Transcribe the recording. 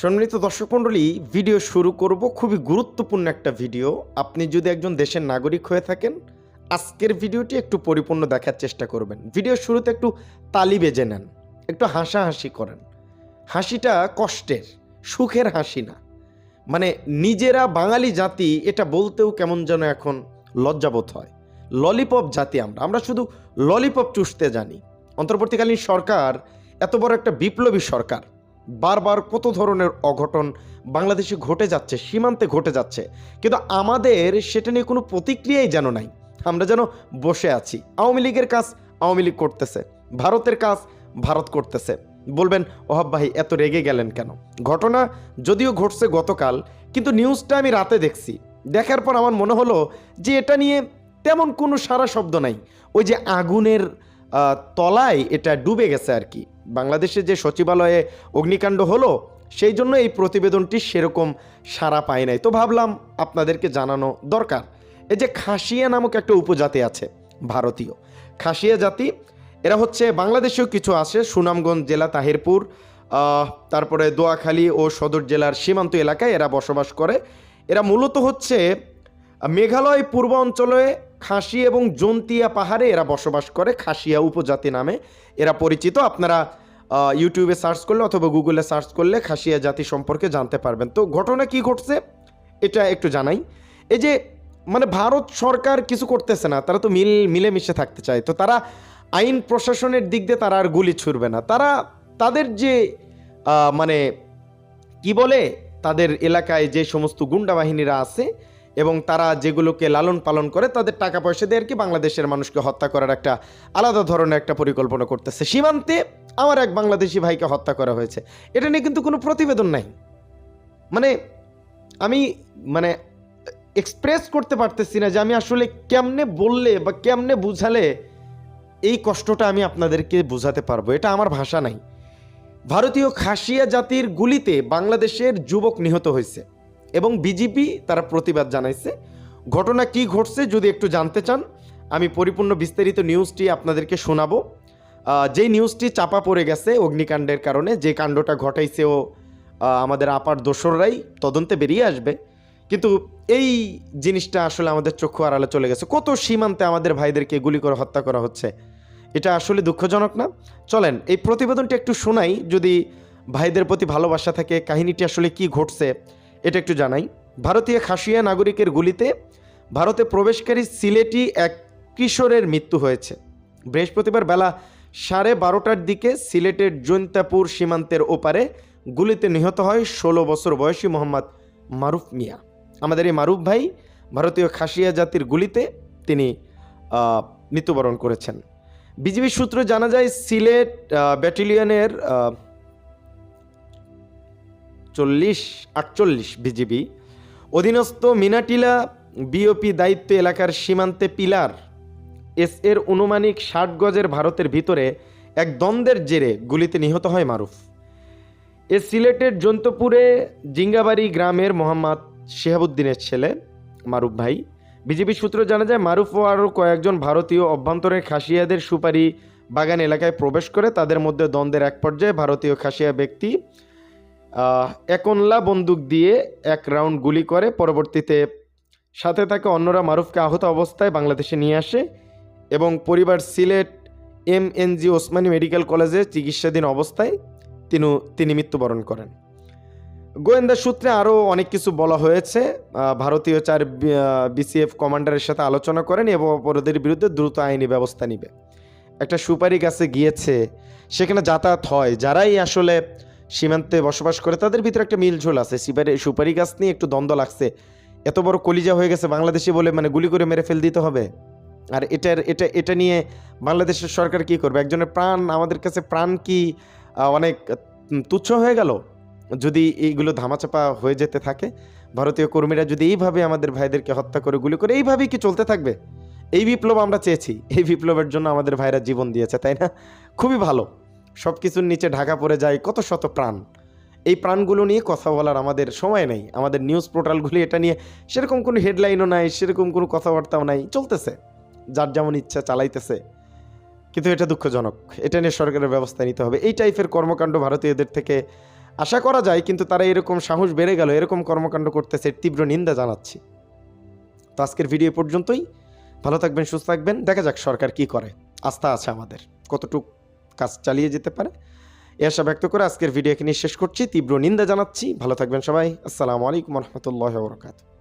সম্মানিত দর্শক মণ্ডলী, ভিডিও শুরু করব খুবই গুরুত্বপূর্ণ একটা ভিডিও। আপনি যদি একজন দেশের নাগরিক হয়ে থাকেন, আজকের ভিডিওটি একটু পরিপূর্ণ দেখার চেষ্টা করবেন। ভিডিও শুরুতে একটু তালি বেজে নেন, একটু হাসাহাসি করেন। হাসিটা কষ্টের, সুখের হাসি না। মানে নিজেরা বাঙালি জাতি, এটা বলতেও কেমন যেন এখন লজ্জাবোধ হয়। ললিপপ জাতি আমরা আমরা শুধু ললিপপ চুষতে জানি। অন্তর্বর্তীকালীন সরকার, এত বড় একটা বিপ্লবী সরকার বারবার কত ধরনের অঘটন বাংলাদেশে ঘটে যাচ্ছে, সীমান্তে ঘটে যাচ্ছে, কিন্তু আমাদের সেটা নিয়ে কোনো প্রতিক্রিয়াই যেন নাই। আমরা যেন বসে আছি। আওয়ামী লীগের কাজ আওয়ামী লীগ করতেছে, ভারতের কাজ ভারত করতেছে। বলবেন, ওহাব ভাই, এত রেগে গেলেন কেন? ঘটনা যদিও ঘটছে গতকাল, কিন্তু নিউজটা আমি রাতে দেখছি। দেখার পর আমার মনে হলো যে এটা নিয়ে তেমন কোনো সারা শব্দ নাই। ওই যে আগুনের তলায় এটা ডুবে গেছে আর কি। বাংলাদেশে যে সচিবালয়ে অগ্নিকাণ্ড হলো, সেই জন্য এই প্রতিবেদনটি সেরকম সারা পায় নাই। তো ভাবলাম আপনাদেরকে জানানো দরকার। এই যে খাসিয়া নামক একটা উপজাতি আছে, ভারতীয়। খাসিয়া জাতি, এরা হচ্ছে বাংলাদেশেও কিছু আছে, সুনামগঞ্জ জেলা তাহিরপুর তারপরে দোয়াখালী ও সদর জেলার সীমান্ত এলাকায় এরা বসবাস করে। এরা মূলত হচ্ছে মেঘালয় পূর্ব অঞ্চলে খাসি এবং জন্তিয়া পাহাড়ে এরা বসবাস করে, খাসিয়া উপজাতি নামে। এরা পরিচিত, আপনারা ইউটিউবে সার্চ করলে অথবা গুগলে সার্চ করলে খাসিয়া জাতি সম্পর্কে জানতে পারবেন। তো ঘটনা কি ঘটছে? এটা একটু জানাই। এই যে মানে ভারত সরকার কিছু করতেছে না, তারা তো মিল, মিলেমিশে থাকতে চায়। তো তারা আইন প্রশাসনের দিক দিয়ে তারা আর গুলি ছুড়বে না। তারা তাদের যে মানে কি বলে? তাদের এলাকায় যে সমস্ত গুন্ডা বাহিনীরা আছে এবং তারা যেগুলোকে লালন পালন করে তাদের টাকা পয়সা দিয়ে আর কি বাংলাদেশের মানুষকে হত্যা করার একটা আলাদা ধরনের একটা পরিকল্পনা করতেছে। সীমান্তে আমার এক বাংলাদেশি ভাইকে হত্যা করা হয়েছে। এটা নিয়ে কিন্তু কোনো প্রতিবেদন নাই। মানে আমি মানে এক্সপ্রেস করতে পারতেছি না যে আমি আসলে কেমনে বললে বা কেমনে বুঝালে এই কষ্টটা আমি আপনাদেরকে বোঝাতে পারব। এটা আমার ভাষা নাই। ভারতীয় খাসিয়া জাতির গুলিতে বাংলাদেশের যুবক নিহত হয়েছে। এবং বিজেপি তারা প্রতিবাদ জানাইছে। ঘটনা কি ঘটছে যদি একটু জানতে চান, আমি পরিপূর্ণ বিস্তারিত নিউজটি আপনাদেরকে শোনাবো। যেই নিউজটি চাপা পড়ে গেছে অগ্নিকাণ্ডের কারণে, যে কাণ্ডটা ঘটাইছে ও আমাদের আপার দোসররাই তদন্তে বেরিয়ে আসবে। কিন্তু এই জিনিসটা আসলে আমাদের চক্ষু আড়ালে চলে গেছে। কত সীমান্তে আমাদের ভাইদেরকে গুলি করে হত্যা করা হচ্ছে, এটা আসলে দুঃখজনক না? চলেন, এই প্রতিবেদনটি একটু শোনাই। যদি ভাইদের প্রতি ভালোবাসা থাকে, কাহিনীটি আসলে কি ঘটছে এটা একটু জানাই। ভারতীয় খাসিয়া নাগরিকের গুলিতে ভারতে প্রবেশকারী সিলেটি এক কিশোরের মৃত্যু হয়েছে। বৃহস্পতিবার বেলা সাড়ে বারোটার দিকে সিলেটের জৈন্তাপুর সীমান্তের ওপারে গুলিতে নিহত হয় ষোলো বছর বয়সী মোহাম্মদ মারুফ মিয়া। আমাদের এই মারুফ ভাই ভারতীয় খাসিয়া জাতির গুলিতে তিনি মৃত্যুবরণ করেছেন। বিজিবি সূত্রে জানা যায় সিলেট ব্যাটালিয়নের চল্লিশ, আটচল্লিশ বিজিবি। অধীনস্থ মিনাটিলা বিওপি দায়িত্ব এলাকার সীমান্তে পিলার। এস এর অনুমানিক ষাট গজের ভারতের ভিতরে এক দ্বন্দ্বের জেরে গুলিতে নিহত হয় মারুফ। এ সিলেটের জন্তপুরে জিঙ্গাবাড়ি গ্রামের মোহাম্মদ শেহাবুদ্দিনের ছেলে মারুফ ভাই। বিজেপি সূত্র জানা যায়, মারুফ ও আরও কয়েকজন ভারতীয় অভ্যন্তরের খাসিয়াদের সুপারি বাগান এলাকায় প্রবেশ করে তাদের মধ্যে দ্বন্দ্বের এক পর্যায়ে ভারতীয় খাসিয়া ব্যক্তি একনলা বন্দুক দিয়ে এক রাউন্ড গুলি করে। পরবর্তীতে সাথে থাকা অন্যরা মারুফকে আহত অবস্থায় বাংলাদেশে নিয়ে আসে এবং পরিবার Sylhet M NG Osmani medical কলেজে চিকিৎসাধীন অবস্থায় তিনি তিনি মৃত্যুবরণ করেন। গোয়েন্দা সূত্রে আরও অনেক কিছু বলা হয়েছে। ভারতীয় চার বিসিএফ কমান্ডারের সাথে আলোচনা করেন এবং অপরাধীর বিরুদ্ধে দ্রুত আইনি ব্যবস্থা নিবে। একটা সুপারি গাছে গিয়েছে, সেখানে যাতায়াত হয়। যারাই আসলে সীমান্তে বসবাস করে, তাদের ভিতরে একটা মিলঝোল আছে। সুপারি সুপারি গাছ নিয়ে একটু দ্বন্দ্ব লাগছে। এত বড় কলিজা হয়ে গেছে বাংলাদেশি বলে মানে গুলি করে মেরে ফেল দিতে হবে। আর এটার, এটা এটা নিয়ে বাংলাদেশের সরকার কি করবে? একজনের প্রাণ, আমাদের কাছে প্রাণ কি অনেক তুচ্ছ হয়ে গেল? যদি এইগুলো ধামাচাপা হয়ে যেতে থাকে, ভারতীয় কর্মীরা যদি এইভাবে আমাদের ভাইদেরকে হত্যা করে, গুলি করে, এইভাবেই কি চলতে থাকবে? এই বিপ্লব আমরা চেয়েছি। এই বিপ্লবের জন্য আমাদের ভাইরা জীবন দিয়েছে, তাই না? খুবই ভালো। সব কিছুর নিচে ঢাকা পড়ে যায় কত শত প্রাণ। এই প্রাণগুলো নিয়ে কথা বলার আমাদের সময় নেই। আমাদের নিউজ পোর্টালগুলি এটা নিয়ে সেরকম কোনো হেডলাইনও নাই, সেরকম কোনো কথাবার্তাও নাই, চলতেছে। যার যেমন ইচ্ছা চালাইতেছে। কিন্তু এটা দুঃখজনক। এটা নিয়ে সরকারের ব্যবস্থা নিতে হবে। এই টাইপের কর্মকাণ্ড ভারতীয়দের থেকে আশা করা যায়, কিন্তু তারা এরকম সাহস বেড়ে গেল, এরকম কর্মকাণ্ড করতেছে তীব্র নিন্দা জানাচ্ছি। তো আজকের ভিডিও পর্যন্তই। ভালো থাকবেন, সুস্থ থাকবেন। দেখা যাক সরকার কি করে। আস্থা আছে আমাদের। কতটুক কাজ চালিয়ে যেতে পারে। এ আশা ব্যক্ত করে আজকের ভিডিও এখানে শেষ করছি। তীব্র নিন্দা জানাচ্ছি। ভালো থাকবেন সবাই। আসসালামু আলাইকুম রহমতুল্লাহ বরকাত